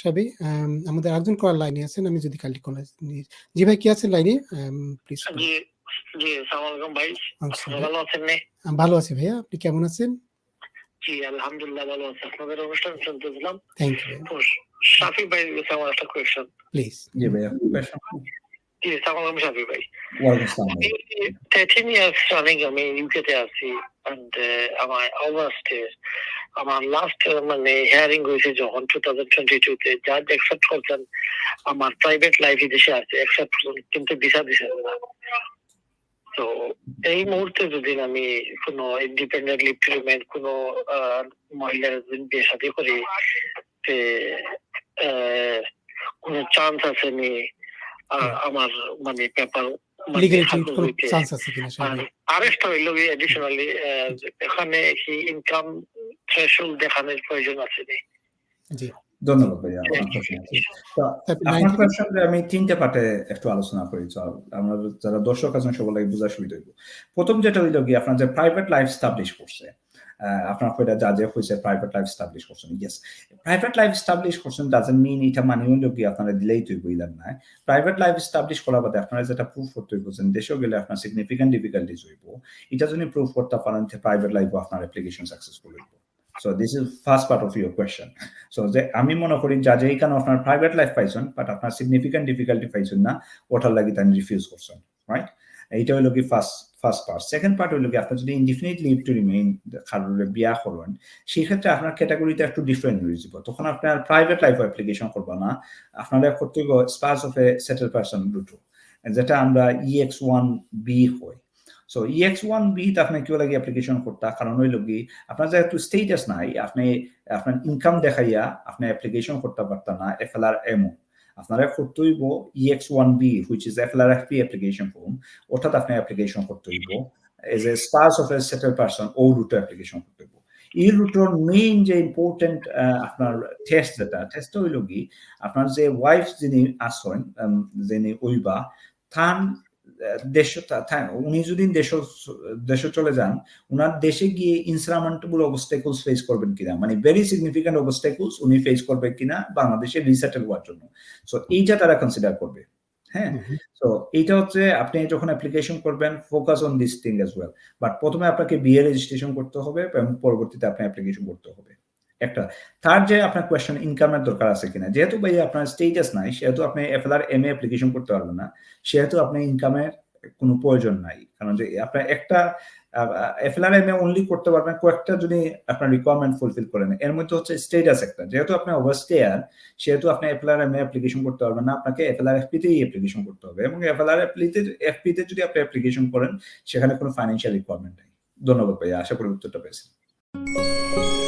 সাবি আম আমাদের আরেকজন কলার লাইনে আছেন। আমি যদি কাইন্ডলি কলার নি জি ভাই কে আছেন লাইনে? প্লিজ জি, জি, আলাইকুম ভাই। ভাই। ভালো আছেন ভালো আছি ভাইয়া। আপনি কেমন আছেন? জি, আলহামদুলিল্লাহ ভালো আছি। আপনাদের অনুষ্ঠান শুনতেছিলাম। থ্যাংক ইউ শাফি ভাইয়ের আমার একটা কোয়েশ্চেন। প্লিজ। জি ভাইয়া, জি, আলাইকুম শাফি ভাই। আমি। 13 ইয়ার্স রানিং আমি ইউকে তে আছি এন্ড আমার অগাস্টে আমার লাস্ট মানে হিয়ারিং হয়েছে যখন 2022 তে জাজ অ্যাকসেপ্ট করছেন আমার প্রাইভেট লাইফ দেশে আছে অ্যাকসেপ্ট কিন্তু ভিসা দিছেন না। তো এই মুহূর্তে যদি আমি কোনো ইন্ডিপেন্ডেন্ট লিভ টু রিমেইন কোনো মহিলার যদি বিয়ে শাদী করি কোনো চান্স আছে নি আ আমার মানে পেপার মানে? আরেকটা হইল গিয়ে অ্যাডিশনালি এখানে কি ইনকাম থ্রেশহোল্ড দেখানোর প্রয়োজন আছে জি। ধন্যবাদ ভাইয়া আপনার প্রশ্ন। তো তারপর আপনার 90 কোয়েশ্চেনটা আমি ৩ পার্টে একটু আলোচনা করি। আমরা যারা দর্শক আছেন সবার লাগি সুবিধা হইব। ১ম যেটা হইল গিয়ে আপনার যে প্রাইভেট লাইফ এস্টাবলিশ করছে। আ আপনার কইটা জাজে হইছে প্রাইভেট লাইফ এস্টাবলিশ করছেন। ইয়েস। প্রাইভেট লাইফ এস্টাবলিশ করছেন ডাজন্ট মিন এটা মানে হইল আপনারা দিলেই তৈব ইলাম না। প্রাইভেট লাইফ এস্টাবলিশ করার বাদে আপনারা যেটা প্রুফ করতে হইব দেশেও গেলে আপনার সিগনিফিক্যান্ট ডিফিকাল্টিজ হইব। এটা যদি প্রুফ করতে পারেন প্রাইভেট লাইফ আপনার অ্যাপ্লিকেশন সাকসেসফুল হইব। So this is first part of your question. So যে আমি মনে করি জাজে এইখানে আপনার প্রাইভেট লাইফ পাইছেন বাট আপনার সিগনিফিক্যান্ট ডিফিকাল্টি পাইছেন না, ওটার লাগি তাই রিফিউজ করছেন। রাইট? এইটা হইল কি first first part. Second part হইল কি আপনি যদি ইনডিফিনিট লিভ টু রিমেইন কারোরে বিয়া করেন সেক্ষেত্রে আপনার ক্যাটেগরিটা একটু ডিফারেন্ট হয়ে যাব। তখন আপনার প্রাইভেট লাইফ অ্যাপ্লিকেশন করবা না। আপনারা করতে spouse of a settle person route. যেটা আমরা EX1B হই। সো EX1B তে আপনি কিও লাগি অ্যাপ্লিকেশন করতা কারণ হইল কি আপনার যেহেতু স্ট্যাটাস নাই, আপনি আপনার ইনকাম দেখাইয়া আপনি অ্যাপ্লিকেশন করতে পারতা না FLRMO আপনারা করতে হইব EX1B which is FLRFP application form ওটাতে আপনি অ্যাপ্লিকেশন করতে হইব as a spouse of a settle person ও রুটে অ্যাপ্লিকেশন করতে হইব। এই রুটের মেইন যে ইম্পর্টেন্ট আপনার টেস্ট যেটা টেস্টটা হইল কি আপনার যে ওয়াইফ যিনি আম যিনি হইবা তার দেশ তা উনি যদি দেশ দেশে চলে যান উনার দেশে গিয়ে ইনসারমাউন্টেবল obstacles ফেস করবেন কিনা মানে ভেরি সিগনিফিক্যান্ট obstacles উনি ফেস করবেন কিনা বাংলাদেশে রিসেটেল হওয়ার জন্য। সো এইটা তারা কনসিডার করবে। হ্যাঁ? হু। এইটা হচ্ছে আপনি যখন অ্যাপ্লিকেশন করবেন focus on this thing as well. But ১ম এ আপনাকে বিয়ে রেজিস্ট্রেশন করতে হবে এবং পরবর্তীতে আপনি অ্যাপ্লিকেশন করতে হবে। একটা। থার্ড যে আপনার কোয়েশ্চেন ইনকামের দরকার আছে কিনা? যেহেতু ভাইয়া আপনার স্টেটাস নাই, সেহেতু আপনি FLRMA অ্যাপ্লিকেশন করতে পারবেন না। সেহেতু আপনার ইনকামের কোনো প্রয়োজন নাই। কারণ যে আপনার একটা এফ এল আর এম এ অনলি করতে পারবেন, কয়েকটা যদি আপনার রিকোয়ারমেন্ট ফুলফিল করেন। এর মধ্যে হচ্ছে স্টেটাস একটা। যেহেতু আপনি ওভারস্টেয়ার সেহেতু আপনি FLRMA অ্যাপ্লিকেশন করতে পারবেন না। আপনাকে FLRFP তেই অ্যাপ্লিকেশন করতে হবে এবং FLRFP তে FP তে যদি আপনি অ্যাপ্লিকেশন করেন, সেখানে কোনো ফাইন্যান্সিয়াল রিকোয়ারমেন্ট নাই। ধন্যবাদ ভাইয়া। আশা করি উত্তরটা পেয়েছেন।